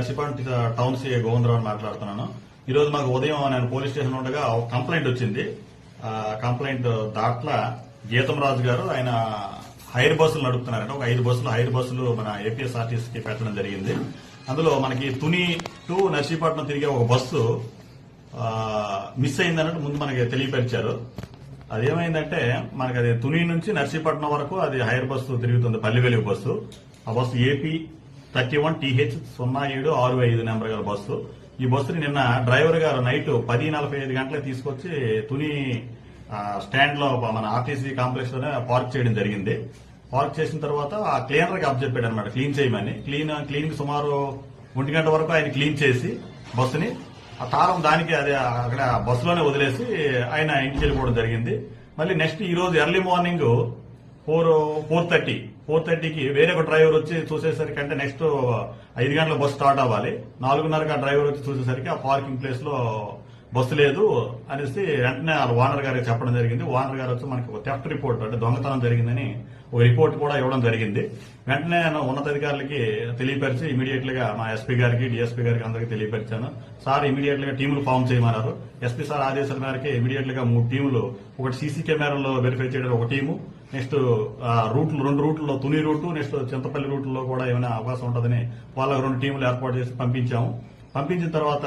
నర్సిపాంట్ town C Govindarao మాట్లాడుతున్నాను. ఈ రోజు మాకు ఉదయం నేను పోలీస్ స్టేషన్ ఉండగా ఒక కంప్లైంట్ వచ్చింది. కంప్లైంట్ దాట్ల గీతం రాజు గారు ఆయన హైర్ బస్సులు నడుపుతున్నారంట. ఒక ఐదు బస్సులు హైర్ బస్సులు మన ఏపీఎస్ఆర్టీసీకి పెట్టడం జరిగింది. అందులో మనకి తుని టు నర్సీపట్నం తిరిగే ఒక బస్సు మిస్ అయిందన్నట్టు ముందు మనకి తెలియపరిచారు. అదేమైందంటే మనకి అది తుని నుంచి నర్సీపట్నం వరకు అది హైర్ బస్సు తిరుగుతుంది పల్లివెలుగు బస్సు. ఆ bus AP thirty one TH సున్నా ఏడు ఆరు ఐదు నెంబర్ గల బస్సు. ఈ బస్సుని నిన్న డ్రైవర్ గారు నైట్ పది నలభై ఐదు గంటలకు తీసుకొచ్చి తుని స్టాండ్లో మన ఆర్టీసీ కాంప్లెక్స్లోనే పార్క్ చేయడం జరిగింది. పార్క్ చేసిన తర్వాత ఆ క్లీనర్కి అప్ చెప్పాడు అనమాట క్లీన్ చేయమని. క్లీన్ క్లీనింగ్ సుమారు ఒంటి గంట వరకు ఆయన క్లీన్ చేసి బస్సుని ఆ తారం దానికి అది అక్కడ బస్సులోనే వదిలేసి ఆయన ఇంటికి వెళ్ళిపోవడం జరిగింది. మళ్ళీ నెక్స్ట్ ఈ రోజు early morning four four thirty. Four థర్టీకి వేరే ఒక డ్రైవర్ వచ్చి చూసేసరికి అంటే నెక్స్ట్ ఐదు గంటల బస్సు స్టార్ట్ అవ్వాలి. నాలుగున్నరకి ఆ డ్రైవర్ వచ్చి చూసేసరికి ఆ పార్కింగ్ ప్లేస్లో బస్సు లేదు అనేసి వెంటనే వాళ్ళ ఓనర్ గారికి చెప్పడం జరిగింది. ఓనర్ గారు వచ్చి మనకి ఒక థెఫ్ట్ రిపోర్ట్ అంటే దొంగతనం జరిగిందని ఒక రిపోర్ట్ కూడా ఇవ్వడం జరిగింది. వెంటనే నేను ఉన్నతాధికారులకి తెలియపరిచి ఇమీడియట్గా మా ఎస్పీ గారికి డిఎస్పీ గారికి అందరికీ తెలియపరిచాను. సార్ ఇమీడియట్గా టీములు ఫామ్ చేయమన్నారు. ఎస్పీ సార్ ఆదేశాల మేరకు ఇమీడియట్గా మూడు టీములు ఒకటి సీసీ కెమెరాలో వెరిఫై చేయడం ఒక టీము నెక్స్ట్ ఆ, రూట్లు రెండు రూట్లలో తుని రూటు నెక్స్ట్ చింతపల్లి రూట్లో కూడా ఏమైనా అవకాశం ఉంటుందని వాళ్ళకి రెండు టీములు ఏర్పాటు చేసి పంపించాము. పంపించిన తర్వాత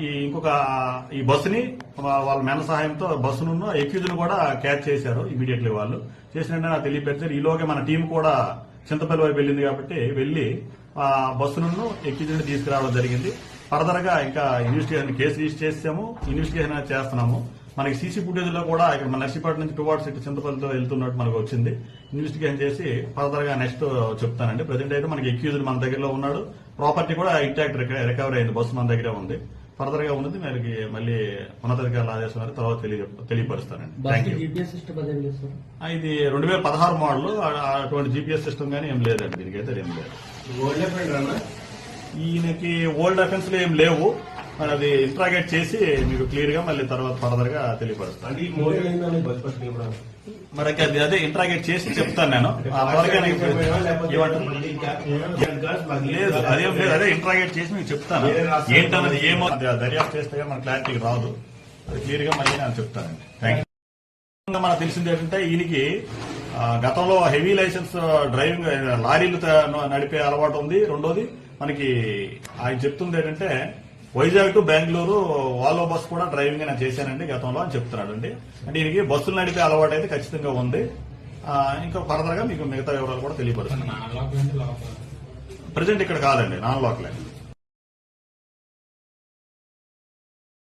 ఈ ఇంకొక ఈ బస్సుని వాళ్ళ మెన సహాయంతో బస్సును ఎక్యూజ్ను కూడా క్యాచ్ చేశారు ఇమీడియట్లీ వాళ్ళు. చేసిన నాకు తెలియపెట్టారు ఈలోగా మన టీం కూడా చింతపల్లి వైపు వెళ్ళింది కాబట్టి వెళ్ళి ఆ బస్సును ఎక్యూజ్ని తీసుకురావడం జరిగింది. ఫర్దర్గా ఇంకా ఇన్వెస్టిగేషన్ కేసు రిజిస్టర్ చేసాము. ఇన్వెస్టిగేషన్ చేస్తున్నాము. మనకి సీసీ ఫుటేజ్లో కూడా ఇక్కడ మన నర్సీపట్నం నుంచి టువార్డ్స్ ఇటు చింతపల్లితో వెళ్తున్నట్టు మనకు వచ్చింది. ఇన్వెస్టిగేషన్ చేసి ఫర్దర్గా నెక్స్ట్ చెప్తానండి. ప్రజెంట్ అయితే మనకి ఎక్యూజ్డ్ మన దగ్గరలో ఉన్నాడు. ప్రాపర్టీ కూడా ఇంటాక్ట్ రికవరీ అయింది. బస్సు మన దగ్గరే ఉంది. ఫర్దర్గా ఉన్నది మనకి మళ్ళీ ఉన్నతాధికారుల ఆదేశం మేరకు తర్వాత తెలియ తెలియపరుస్తానండి ఇది రెండు వేల పదహారు మోడల్. అటువంటి జీపీఎస్ సిస్టమ్ గానీ ఏం లేదండి. దీనికైతే ఏం లేదు. ఈయనకి ఓల్డ్ అఫెన్స్లో ఏం లేవు. మరి అది ఇంట్రాగేట్ చేసి మీకు క్లియర్గా మళ్ళీ తర్వాత ఫర్దర్గా తెలియపరుస్తాను మరి అది అదే ఇంట్రాగేట్ చేసి చెప్తాను నేను? లేదు. అదేం లేదు అదే ఇంట్రాగేట్ చేసి మీకు చెప్తాను. ఏంటన్నది ఏమో దర్యాప్తు చేస్తే మన క్లారిటీ రాదు. అది క్లియర్గా మళ్ళీ నేను చెప్తానండి. థ్యాంక్ మనకు తెలిసింది ఏంటంటే ఈయనకి గతంలో హెవీ లైసెన్స్ డ్రైవింగ్ లారీలు నడిపే అలవాటు ఉంది. రెండోది మనకి ఆయన చెప్తుంది ఏంటంటే వైజాగ్ టు బెంగళూరు వాలో బస్ కూడా డ్రైవింగ్ నేను చేశానండి గతంలో అని చెప్తున్నాడు అండి అంటే ఈయనకి బస్సులు నడిపే అలవాటు అయితే ఖచ్చితంగా ఉంది. ఇంకా ఫర్దర్గా మీకు మిగతా వివరాలు కూడా తెలియపరుస్తాను. ప్రజెంట్ ఇక్కడ కాదండి నాన్ లోకలే.